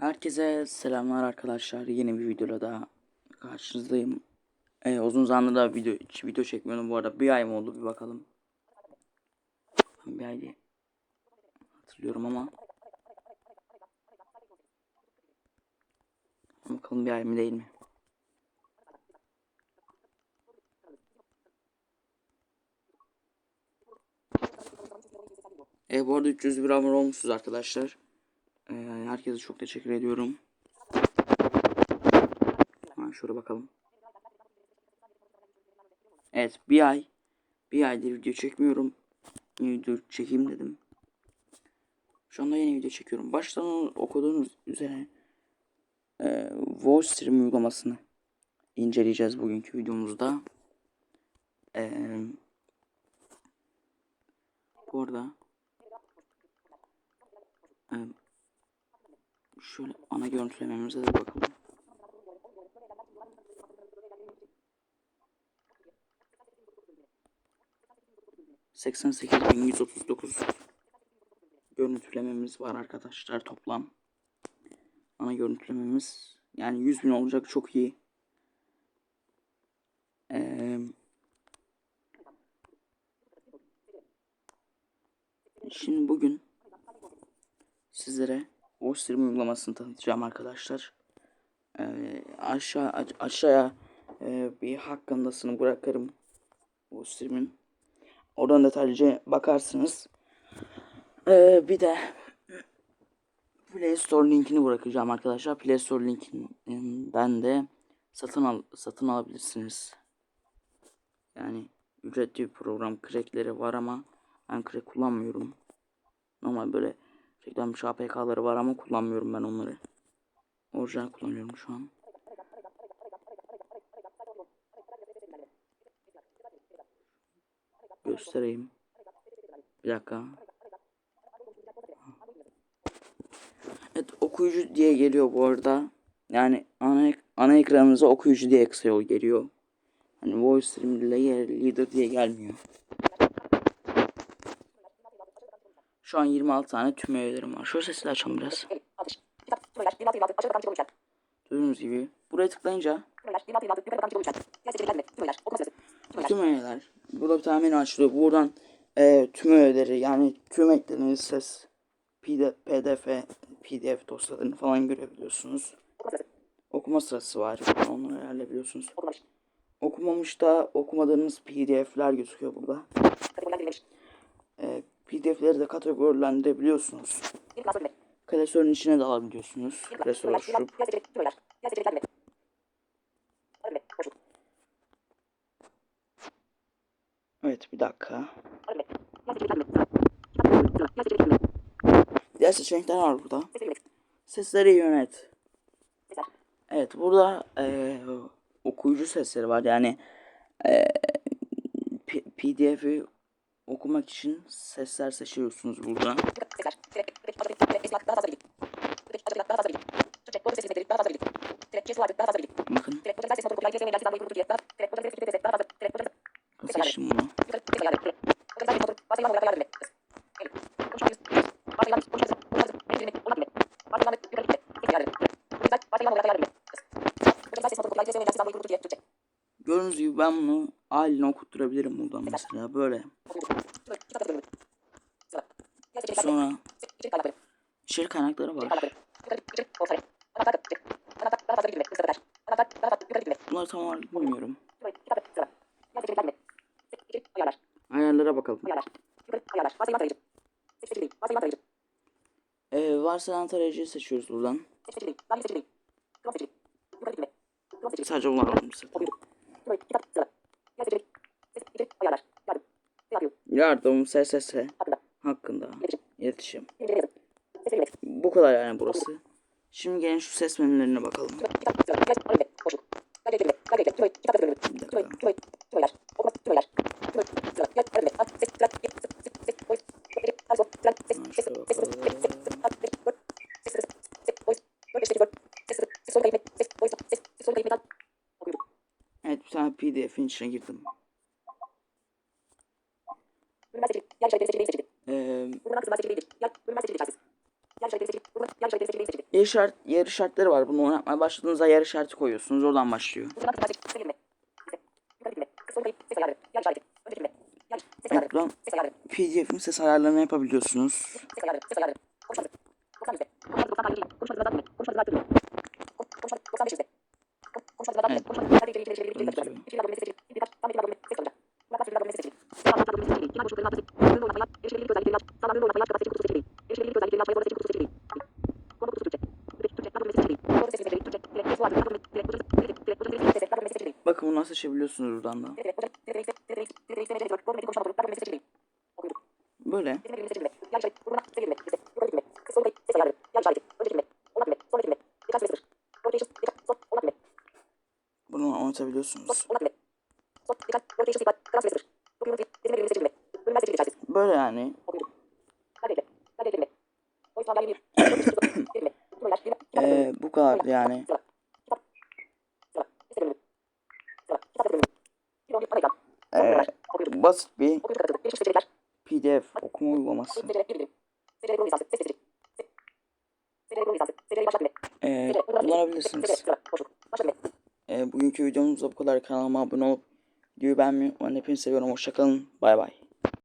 Herkese selamlar arkadaşlar. Yeni bir videoda daha karşınızdayım. Ee, uzun zamandır da video hiç video çekmiyordum bu arada. Bir ay mı oldu bir bakalım. Bir ay diye hatırlıyorum ama. Bakalım bir ay mı değil mi? E, bu arada 301 abone olmuşsunuz arkadaşlar. Herkese çok teşekkür ediyorum. Hemen şöyle bakalım. Evet bir ay. Bir aydır video çekmiyorum. Yeni video çekeyim dedim. Şu anda yeni video çekiyorum. Baştan okuduğunuz üzere e, Voice Stream uygulamasını inceleyeceğiz bugünkü videomuzda. E, bu arada e, Şöyle ana görüntülememize de bakalım. Seksen sekiz bin yüz otuz dokuz görüntülememiz var arkadaşlar toplam. Ana görüntülememiz yani yüz bin olacak çok iyi. Ee, şimdi bugün sizlere o stream uygulamasını tanıtacağım arkadaşlar. Ee, aşağı aşağıya e, bir hakkındasını bırakırım o streamin. Oradan detaylıca bakarsınız. Ee, bir de Play Store linkini bırakacağım arkadaşlar. Play Store linkinden de satın al satın alabilirsiniz. Yani ücretli bir program crackleri var ama ben crack kullanmıyorum. Normal böyle Reklammış APK'ları var ama kullanmıyorum ben onları. Orijinal kullanıyorum şu an. Göstereyim. Bir dakika. Evet okuyucu diye geliyor bu arada. Yani ana, ana ekranınıza okuyucu diye kısa yol geliyor. Hani voice stream leader diye gelmiyor. Şu an 26 tane tüm üyelerim var. Şu sesi de açalım biraz. Gördüğünüz gibi buraya tıklayınca tüm üyeler. Burada bir tane menü açılıyor. Buradan e, tüm üyeleri yani tüm eklediğiniz ses PDF, PDF dosyalarını falan görebiliyorsunuz. Okuma sırası var. Onları ayarlayabiliyorsunuz. Okumamış da okumadığınız PDF'ler gözüküyor burada. PDF'leri de kategorilendirebiliyorsunuz. Klasörün içine de alabiliyorsunuz. Klasör oluşturup. Evet bir dakika. Diğer seçenekler var burada. Sesleri yönet. Evet burada e, okuyucu sesleri var. Yani e, PDF'i okumak için sesler seçiyorsunuz burada. Bakın. Seçtim bunu. Gördüğünüz gibi ben bunu haline okutturabilirim buradan mesela böyle. Sonra içerik kaynakları var. Bunları tam olarak bilmiyorum. Ayarlara bakalım. Ee, varsayılan tarayıcıyı seçiyoruz buradan. Sadece bunlar mesela. Yardım SSS hakkında iletişim. Bu kadar yani burası. Şimdi gelin şu ses menülerine bakalım. Evet bir tane pdf'in içine girdim. Ee, Yer, şart, yer işaretleri var. Bunu oynatmaya başladığınızda yer işareti koyuyorsunuz. Oradan başlıyor. Evet, buradan PDF'in ses ayarlarını yapabiliyorsunuz. Bakın bunu nasıl açabiliyorsunuz buradan da. Böyle. Bunu oynatabiliyorsunuz. Böyle yani. Ee, bu kadar yani. Basit bir PDF okuma uygulaması. Ee, kullanabilirsiniz. Ee, bugünkü videomuz bu kadar. Kanalıma abone olup videoyu beğenmeyi unutmayın. Hepinizi seviyorum. Hoşçakalın. Bay bay.